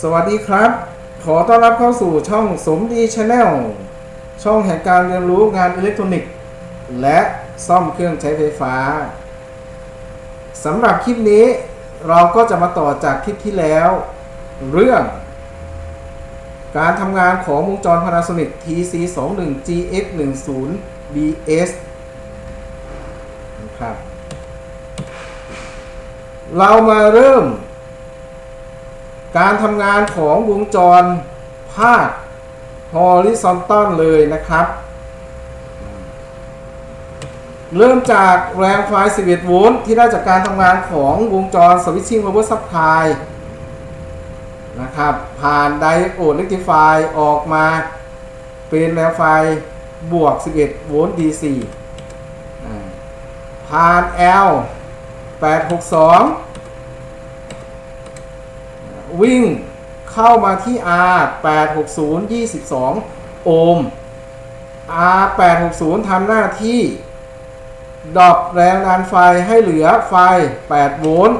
สวัสดีครับ ขอต้อนรับเข้าสู่ช่องสมดีชาแนลช่องแห่งการเรียนรู้งานอิเล็กทรอนิกส์ และซ่อมเครื่องใช้ไฟฟ้าสำหรับคลิปนี้เราก็จะมาต่อจากคลิปที่แล้ว เรื่อง การทำงานของวงจร Panasonic TC21GX10BS นะครับเรามาเริ่ม การทำงานของวงจรภาค horizontal เลยนะครับ เริ่มจากแรงไฟ 11 โวลต์ที่ได้จากการทำงานของวงจร switching power supply นะครับ ผ่านไดโอด rectify ออกมาเป็นแรงไฟบวก 11 โวลต์ DC ผ่าน L 862 วิ่งเข้ามาที่ R 860 22 โอห์ม R 860ทำหน้าที่ ดอปแรงดันไฟให้เหลือไฟ 8 โวลต์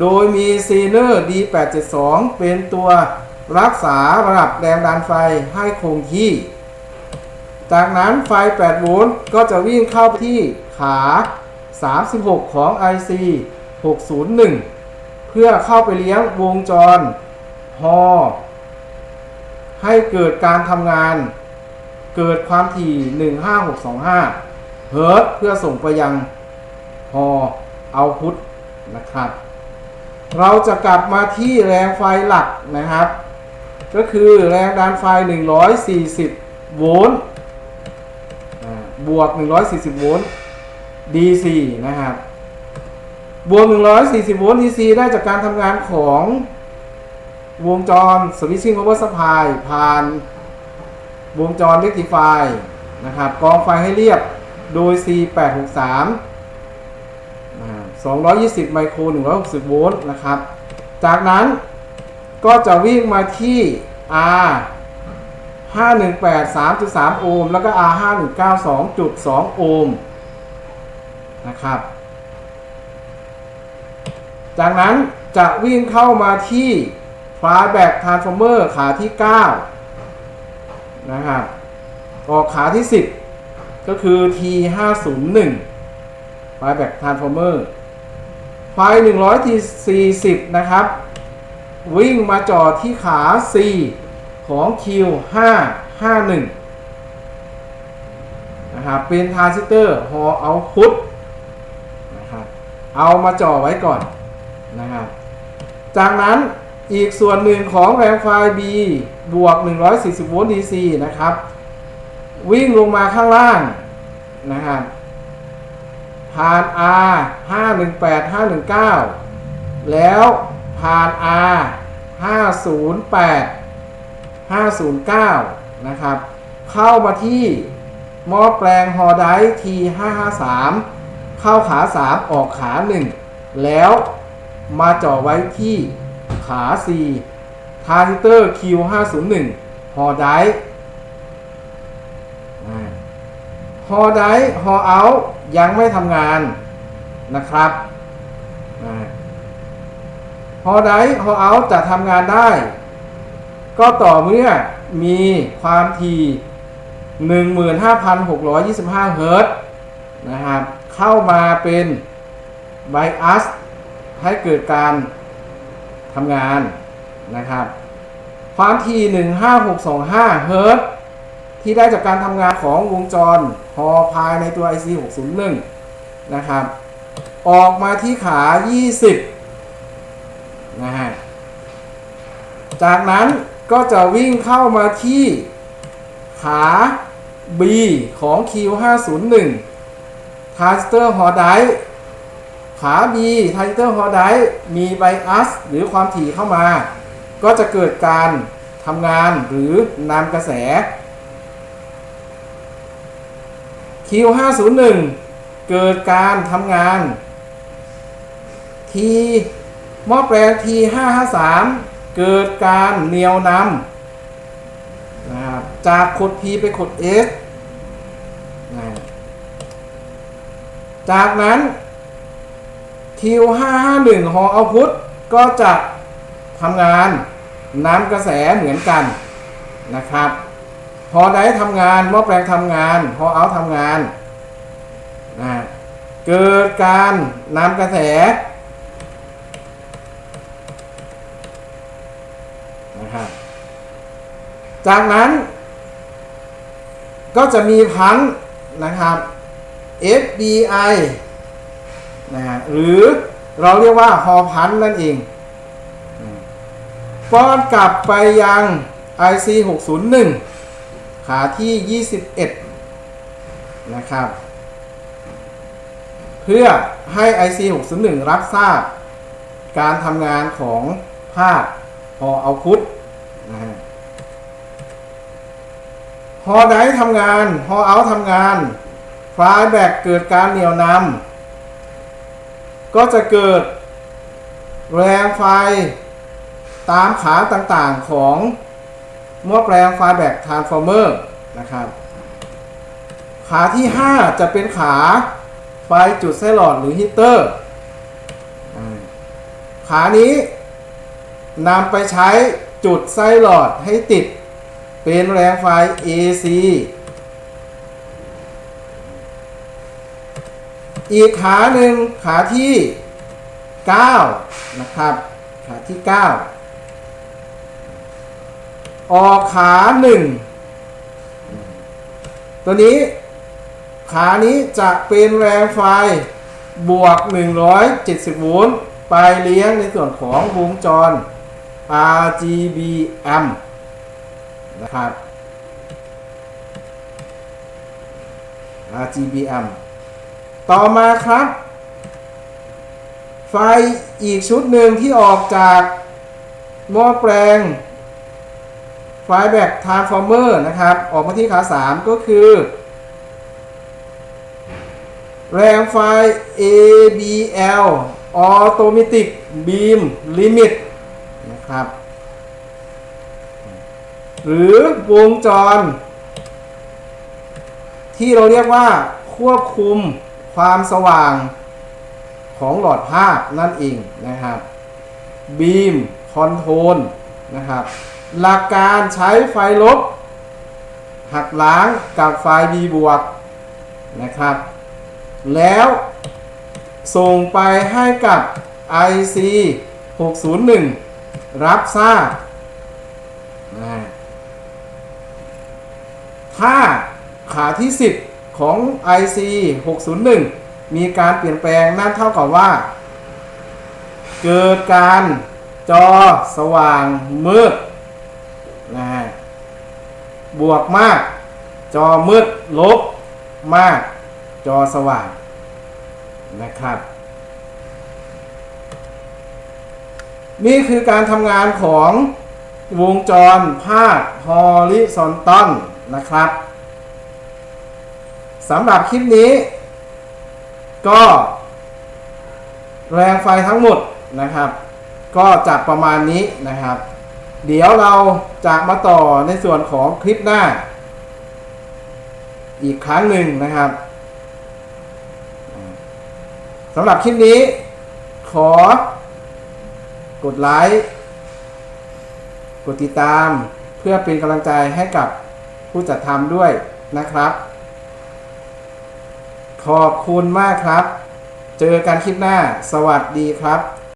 โดยมีซีเนอร์ D872 เป็นตัวรักษาระดับแรงดันไฟให้คงที่ จากนั้นไฟ 8 โวลต์ก็จะวิ่งเข้าไปที่ขา 36 ของ IC 601 เพื่อเข้าไปเลี้ยงวงจรฮอให้เกิดการทำงาน เกิดความถี่ 15625 เฮิร์ตเพื่อส่งไปยังฮอเอาพุทนะครับ เราจะกลับมาที่แรงไฟหลักนะครับ ก็คือแรงดันไฟ 140 โวลต์บวก 140 โวลต์ DC นะครับ บวก 140 โวลต์ DC ได้จากการทำงานของวงจร switching power supply ผ่านวงจร rectify นะครับกองไฟให้เรียบโดย C863 220 ไมโคร 160 โวลต์นะครับ จากนั้นก็จะวิ่งมาที่ R 518 3.3 โอห์ม แล้วก็ R 519 2.2 โอห์มนะครับ จากนั้นจะวิ่งเข้ามาที่ Flyback Transformer ขาที่ 9 นะครับออกขาที่ 10 ก็คือ T501 Flyback Transformer ไฟ140 นะครับ วิ่งมาจอดที่ขา C ของ Q551 นะครับเป็นทารานซิเตอร์ Hall Output นะครับเอามาจ่อไว้ก่อน นะครับ จากนั้นอีกส่วนหนึ่งของแรงไฟ B บวก 140 โวลต์ DC นะครับ วิ่งลงมาข้างล่างนะครับผ่าน R 518 519 แล้วผ่าน R 508 509 นะครับ เข้ามาที่หม้อแปลงฮอได T553 เข้าขา 3 ออกขา 1 แล้ว มาจ่อไว้ที่ขา C ทาร์ซิเตอร์ Q501 ฮอไดฮอไดฮอเอายังไม่ทำงานนะครับฮอไดฮอเอาจะทำงานได้ ก็ต่อเมื่อมีความถี่15,625 เฮิรตซ์นะครับ เข้ามาเป็นไบอัส ให้เกิดการทำงานนะครับ ความถี่ 15625 เฮิรตซ์ที่ได้จากการทำงานของวงจรฮอภายในตัว IC 601นะครับ ออกมาที่ขา 20 นะฮะ จากนั้นก็จะวิ่งเข้ามาที่ขา B ของ Q501 ทาร์สเตอร์ฮอได ขา B ทาร์สเตอร์ฮอไดมีไบอัสหรือความถี่เข้ามา ก็จะเกิดการทำงานหรือนำกระแส Q501 เกิดการทำงาน T หม้อแปลง T553 เกิดการเหนียวนำนะครับจากขด P ไปขด S นะจากนั้น Q551 หอเอาพุทก็จะทำงานน้ำกระแสเหมือนกันนะครับพอได้ทำงานหม้อแปลงทำงานพอเอาทำงานนะเกิดการน้ำกระแสนะครับจากนั้นก็จะมีพันนะครับ FBI นะฮะหรือเราเรียกว่าฮอพันนั่นเองป้อนกลับไปยัง IC 601ขาที่ 21 นะครับ เพื่อให้ IC 601 รับทราบ การทำงานของภาคพอเอาพุทนะฮะพอได้ทำงานพอเอาทำงานไฟล์แบกเกิดการเหนี่ยวนำ ก็จะเกิดแรงไฟตามขาต่างๆของหม้อแปลงไฟแบกทรานส์ฟอร์เมอร์นะครับ ขาที่ 5 จะเป็นขาไฟจุดไส้หลอดหรือฮีเตอร์ ขานี้นำไปใช้จุดไส้หลอดให้ติดเป็นแรงไฟ AC อีกขาหนึ่งขาที่9นะครับ ขาที่ 9 ออกขาหนึ่งตัวนี้ ขานี้จะเป็นแรงไฟบวก 170 โวลต์ไปเลี้ยงในส่วนของวงจร RGBM นะครับ RGBM ต่อมาครับ ไฟอีกชุดหนึ่งที่ออกจากหม้อแปลงไฟแบกทานส์ฟอร์เมอร์นะครับ ออกมาที่ขา 3 ก็คือ แรงไฟ ABL Automatic Beam Limit นะครับ หรือวงจร ที่เราเรียกว่าควบคุม ความสว่างของหลอดภาพนั่นเองนะครับ Beam Control นะครับหลักการใช้ไฟลบ หักล้างกับไฟ B บวกนะครับ แล้วส่งไปให้กับ IC 601 รับทราบนะถ้าขาที่ 10 ของ IC 601 มีการเปลี่ยนแปลงนั่นเท่ากับว่า เกิดการจอสว่างมืดนะฮะบวกมาก จอมืดลบมาก จอสว่างนะครับ นี่คือการทำงานของวงจรภาค horizontal นะครับ สำหรับคลิปนี้ ก็ แรงไฟทั้งหมดนะครับ ก็จะประมาณนี้นะครับ เดี๋ยวเราจะมาต่อในส่วนของคลิปหน้า อีกครั้งหนึ่งนะครับสำหรับคลิปนี้ ขอ กดไลค์กดติดตามเพื่อเป็นกำลังใจให้กับผู้จัดทำด้วยนะครับ ขอบคุณมากครับ เจอกันคลิปหน้า สวัสดีครับ